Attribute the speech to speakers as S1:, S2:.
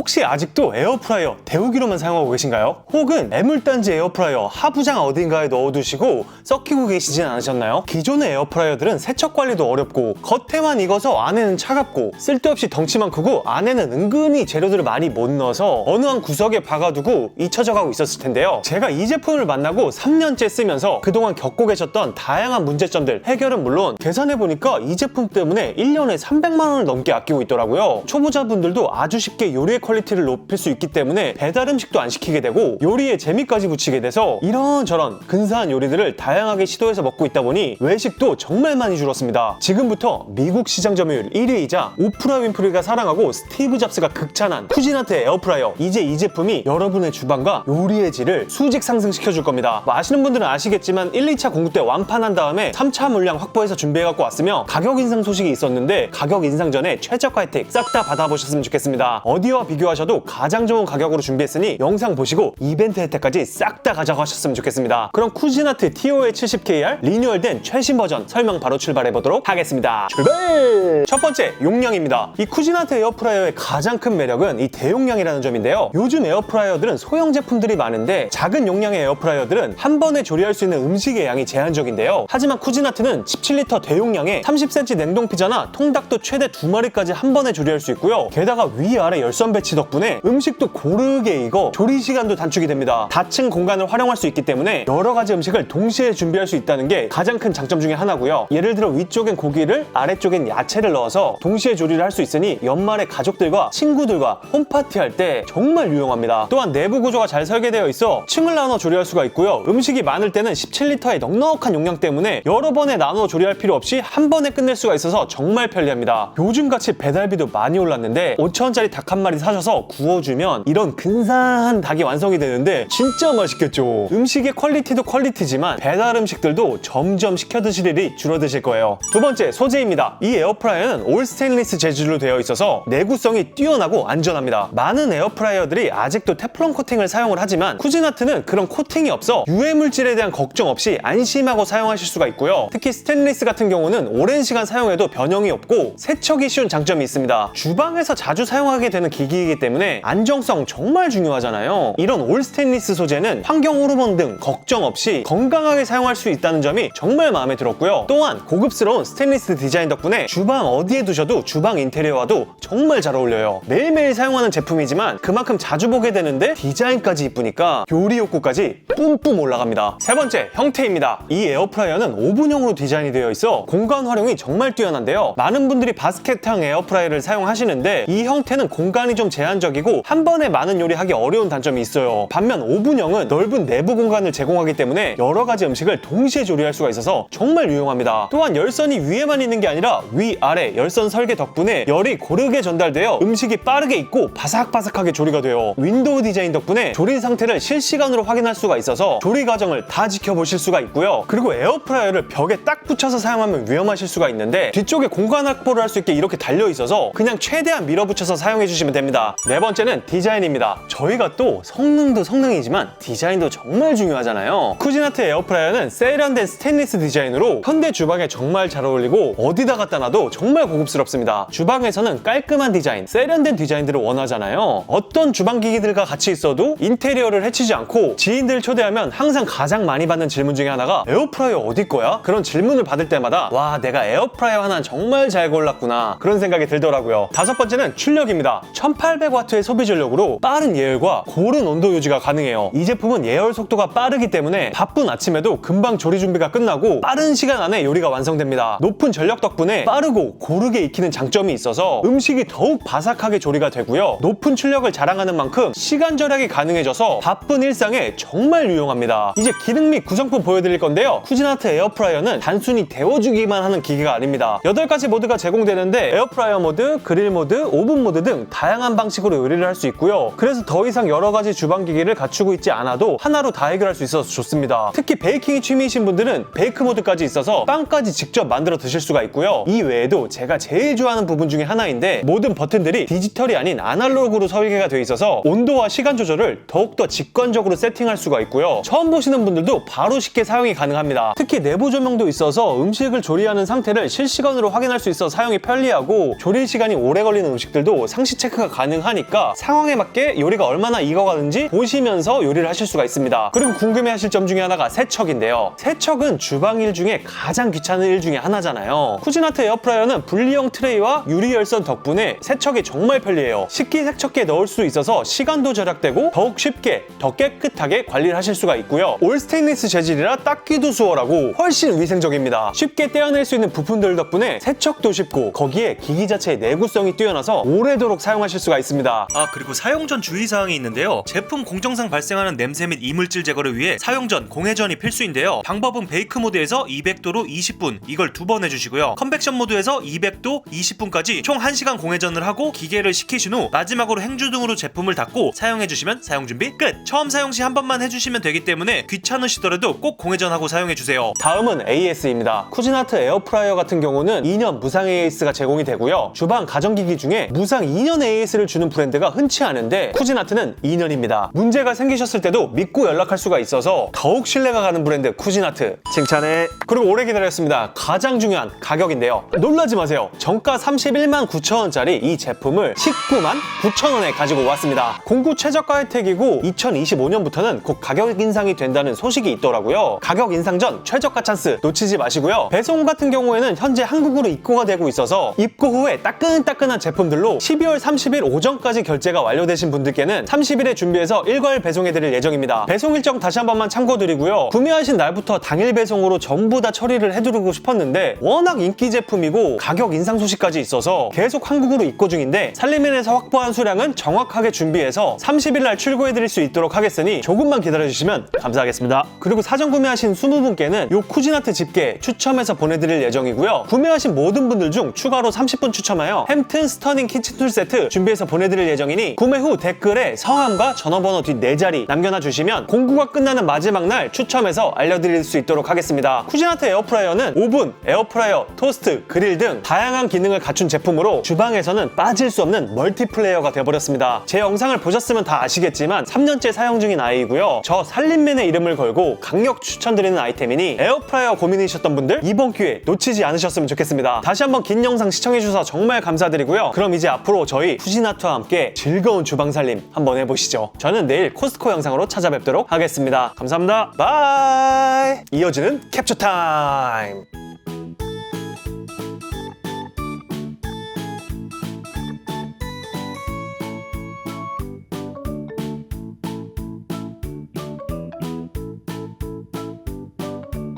S1: 혹시 아직도 에어프라이어 데우기로만 사용하고 계신가요? 혹은 애물단지 에어프라이어 하부장 어딘가에 넣어두시고 썩히고 계시진 않으셨나요? 기존의 에어프라이어들은 세척 관리도 어렵고 겉에만 익어서 안에는 차갑고 쓸데없이 덩치만 크고 안에는 은근히 재료들을 많이 못 넣어서 어느 한 구석에 박아두고 잊혀져 가고 있었을 텐데요. 제가 이 제품을 만나고 3년째 쓰면서 그동안 겪고 계셨던 다양한 문제점들 해결은 물론 계산해보니까 이 제품 때문에 1년에 300만 원을 넘게 아끼고 있더라고요. 초보자분들도 아주 쉽게 요리의 퀄리티를 높일 수 있기 때문에 배달 음식도 안 시키게 되고 요리에 재미까지 붙이게 돼서 이런저런 근사한 요리들을 다양하게 시도해서 먹고 있다 보니 외식도 정말 많이 줄었습니다. 지금부터 미국 시장 점유율 1위이자 오프라 윈프리가 사랑하고 스티브 잡스가 극찬한 쿠지나트 에어프라이어 이제 이 제품이 여러분의 주방과 요리의 질을 수직 상승시켜 줄 겁니다. 뭐 아시는 분들은 아시겠지만 1, 2차 공급 때 완판한 다음에 3차 물량 확보해서 준비해 갖고 왔으며 가격 인상 소식이 있었는데 가격 인상 전에 최저가 혜택 싹 다 받아보셨으면 좋겠습니다. 어디와 비교 하셔도 가장 좋은 가격으로 준비했으니 영상 보시고 이벤트 혜택까지 싹 다 가져가셨으면 좋겠습니다. 그럼 쿠지나트 TOA70KR 리뉴얼된 최신 버전 설명 바로 출발해 보도록 하겠습니다. 출발! 첫 번째 용량입니다. 이 쿠지나트 에어프라이어의 가장 큰 매력은 이 대용량이라는 점인데요. 요즘 에어프라이어들은 소형 제품들이 많은데 작은 용량의 에어프라이어들은 한 번에 조리할 수 있는 음식의 양이 제한적인데요. 하지만 쿠지나트는 17리터 대용량에 30cm 냉동 피자나 통닭도 최대 두 마리까지 한 번에 조리할 수 있고요. 게다가 위아래 열선 배치 덕분에 음식도 고르게 익어 조리 시간도 단축이 됩니다. 닫힌 공간을 활용할 수 있기 때문에 여러 가지 음식을 동시에 준비할 수 있다는 게 가장 큰 장점 중에 하나고요. 예를 들어 위쪽엔 고기를 아래쪽엔 야채를 넣어서 동시에 조리를 할 수 있으니 연말에 가족들과 친구들과 홈파티 할 때 정말 유용합니다. 또한 내부 구조가 잘 설계되어 있어 층을 나눠 조리할 수가 있고요. 음식이 많을 때는 17리터의 넉넉한 용량 때문에 여러 번에 나눠 조리할 필요 없이 한 번에 끝낼 수가 있어서 정말 편리합니다. 요즘같이 배달비도 많이 올랐는데 5천원짜리 닭 한 마리 사 셔서 구워주면 이런 근사한 닭이 완성이 되는데 진짜 맛있겠죠. 음식의 퀄리티도 퀄리티지만 배달 음식들도 점점 시켜 드실 일이 줄어드실 거예요. 두 번째 소재입니다. 이 에어프라이어는 올 스테인리스 재질로 되어 있어서 내구성이 뛰어나고 안전합니다. 많은 에어프라이어들이 아직도 테플론 코팅을 사용을 하지만 쿠지나트는 그런 코팅이 없어 유해 물질에 대한 걱정 없이 안심하고 사용하실 수가 있고요. 특히 스테인리스 같은 경우는 오랜 시간 사용해도 변형이 없고 세척이 쉬운 장점이 있습니다. 주방에서 자주 사용하게 되는 기기 이기 때문에 안정성 정말 중요하잖아요. 이런 올 스테인리스 소재는 환경 호르몬 등 걱정 없이 건강하게 사용할 수 있다는 점이 정말 마음에 들었고요. 또한 고급스러운 스테인리스 디자인 덕분에 주방 어디에 두셔도 주방 인테리어와도 정말 잘 어울려요. 매일매일 사용하는 제품이지만 그만큼 자주 보게 되는데 디자인까지 이쁘니까 요리 욕구까지 뿜뿜 올라갑니다. 세 번째 형태입니다. 이 에어프라이어는 오븐형으로 디자인이 되어 있어 공간 활용이 정말 뛰어난데요. 많은 분들이 바스켓형 에어프라이어를 사용하시는데 이 형태는 공간이 좀 제한적이고 한 번에 많은 요리하기 어려운 단점이 있어요. 반면 오븐형은 넓은 내부 공간을 제공하기 때문에 여러 가지 음식을 동시에 조리할 수가 있어서 정말 유용합니다. 또한 열선이 위에만 있는 게 아니라 위, 아래 열선 설계 덕분에 열이 고르게 전달되어 음식이 빠르게 익고 바삭바삭하게 조리가 돼요. 윈도우 디자인 덕분에 조리 상태를 실시간으로 확인할 수가 있어서 조리 과정을 다 지켜보실 수가 있고요. 그리고 에어프라이어를 벽에 딱 붙여서 사용하면 위험하실 수가 있는데 뒤쪽에 공간 확보를 할 수 있게 이렇게 달려 있어서 그냥 최대한 밀어붙여서 사용해 주시면 됩니다. 네 번째는 디자인입니다. 저희가 또 성능도 성능이지만 디자인도 정말 중요하잖아요. 쿠지나트 에어프라이어는 세련된 스테인리스 디자인으로 현대 주방에 정말 잘 어울리고 어디다 갖다 놔도 정말 고급스럽습니다. 주방에서는 깔끔한 디자인, 세련된 디자인들을 원하잖아요. 어떤 주방 기기들과 같이 있어도 인테리어를 해치지 않고 지인들 초대하면 항상 가장 많이 받는 질문 중에 하나가 에어프라이어 어디 거야? 그런 질문을 받을 때마다 와 내가 에어프라이어 하나 정말 잘 골랐구나 그런 생각이 들더라고요. 다섯 번째는 출력입니다. 1800W의 소비 전력으로 빠른 예열과 고른 온도 유지가 가능해요. 이 제품은 예열 속도가 빠르기 때문에 바쁜 아침에도 금방 조리 준비가 끝나고 빠른 시간 안에 요리가 완성됩니다. 높은 전력 덕분에 빠르고 고르게 익히는 장점이 있어서 음식이 더욱 바삭하게 조리가 되고요. 높은 출력을 자랑하는 만큼 시간 절약이 가능해져서 바쁜 일상에 정말 유용합니다. 이제 기능 및 구성품 보여드릴 건데요. 쿠지나트 에어프라이어는 단순히 데워주기만 하는 기기가 아닙니다. 8가지 모드가 제공되는데 에어프라이어 모드, 그릴 모드, 오븐 모드 등 다양한 방식으로 요리를 할 수 있고요. 그래서 더 이상 여러 가지 주방 기기를 갖추고 있지 않아도 하나로 다 해결할 수 있어서 좋습니다. 특히 베이킹이 취미이신 분들은 베이크 모드까지 있어서 빵까지 직접 만들어 드실 수가 있고요. 이 외에도 제가 제일 좋아하는 부분 중에 하나인데 모든 버튼들이 디지털이 아닌 아날로그로 설계가 되어 있어서 온도와 시간 조절을 더욱더 직관적으로 세팅할 수가 있고요. 처음 보시는 분들도 바로 쉽게 사용이 가능합니다. 특히 내부 조명도 있어서 음식을 조리하는 상태를 실시간으로 확인할 수 있어 사용이 편리하고 조리 시간이 오래 걸리는 음식들도 상시 체크가 가능 가능하니까 상황에 맞게 요리가 얼마나 익어가는지 보시면서 요리를 하실 수가 있습니다. 그리고 궁금해하실 점 중에 하나가 세척인데요. 세척은 주방 일 중에 가장 귀찮은 일 중에 하나잖아요. 쿠지나트 에어프라이어는 분리형 트레이와 유리 열선 덕분에 세척이 정말 편리해요. 식기 세척기에 넣을 수 있어서 시간도 절약되고 더욱 쉽게 더 깨끗하게 관리를 하실 수가 있고요. 올 스테인리스 재질이라 닦기도 수월하고 훨씬 위생적입니다. 쉽게 떼어낼 수 있는 부품들 덕분에 세척도 쉽고 거기에 기기 자체의 내구성이 뛰어나서 오래도록 사용하실 수가 있습니다.
S2: 아 그리고 사용 전 주의사항이 있는데요 제품 공정상 발생하는 냄새 및 이물질 제거를 위해 사용 전 공회전이 필수인데요 방법은 베이크 모드에서 200도로 20분 이걸 두 번 해주시고요 컨벡션 모드에서 200도 20분까지 총 1시간 공회전을 하고 기계를 식히신 후 마지막으로 행주 등으로 제품을 닫고 사용해주시면 사용 준비 끝 처음 사용 시 한 번만 해주시면 되기 때문에 귀찮으시더라도 꼭 공회전하고 사용해주세요
S1: 다음은 AS입니다. 쿠지나트 에어프라이어 같은 경우는 2년 무상 AS가 제공이 되고요. 주방 가전기기 중에 무상 2년 AS를 주는 브랜드가 흔치 않은데 쿠지나트는 2년입니다. 문제가 생기셨을 때도 믿고 연락할 수가 있어서 더욱 신뢰가 가는 브랜드 쿠지나트 칭찬해. 그리고 오래 기다렸습니다. 가장 중요한 가격인데요. 놀라지 마세요. 정가 31만 9천 원짜리 이 제품을 19만 9천 원에 가지고 왔습니다. 공구 최저가 혜택이고 2025년부터는 곧 가격 인상이 된다는 소식이 있더라고요. 가격 인상 전 최저가 찬스 놓치지 마시고요. 배송 같은 경우에는 현재 한국으로 입고가 되고 있어서 입고 후에 따끈따끈한 제품들로 12월 30일 오전까지 결제가 완료되신 분들께는 30일에 준비해서 일괄 배송해드릴 예정입니다. 배송 일정 다시 한 번만 참고드리고요. 구매하신 날부터 당일 배송으로 전부 다 처리를 해드리고 싶었는데 워낙 인기 제품이고 가격 인상 소식까지 있어서 계속 한국으로 입고 중인데 살림인에서 확보한 수량은 정확하게 준비해서 30일 날 출고해드릴 수 있도록 하겠으니 조금만 기다려주시면 감사하겠습니다. 그리고 사전 구매하신 20분께는 요 쿠지나트 집게 추첨해서 보내드릴 예정이고요. 구매하신 모든 분들 중 추가로 30분 추첨하여 햄튼 스터닝 키친툴 세트 준비해서 보내드릴 예정이니 구매 후 댓글에 성함과 전화번호 뒷 네 자리 남겨놔 주시면 공구가 끝나는 마지막 날 추첨해서 알려드릴 수 있도록 하겠습니다. 쿠지나트 에어프라이어는 오븐, 에어프라이어, 토스트, 그릴 등 다양한 기능을 갖춘 제품으로 주방에서는 빠질 수 없는 멀티플레이어가 되어버렸습니다. 제 영상을 보셨으면 다 아시겠지만 3년째 사용 중인 아이고요. 저 살림맨의 이름을 걸고 강력 추천드리는 아이템이니 에어프라이어 고민이셨던 분들 이번 기회 놓치지 않으셨으면 좋겠습니다. 다시 한번 긴 영상 시청해주셔서 정말 감사드리고요. 그럼 이제 앞으로 저희 쿠지나트와 함께 즐거운 주방 살림 한번 해보시죠. 저는 내일 코스트코 영상으로 찾아뵙도록 하겠습니다. 감사합니다. 바이! 이어지는 캡처 타임!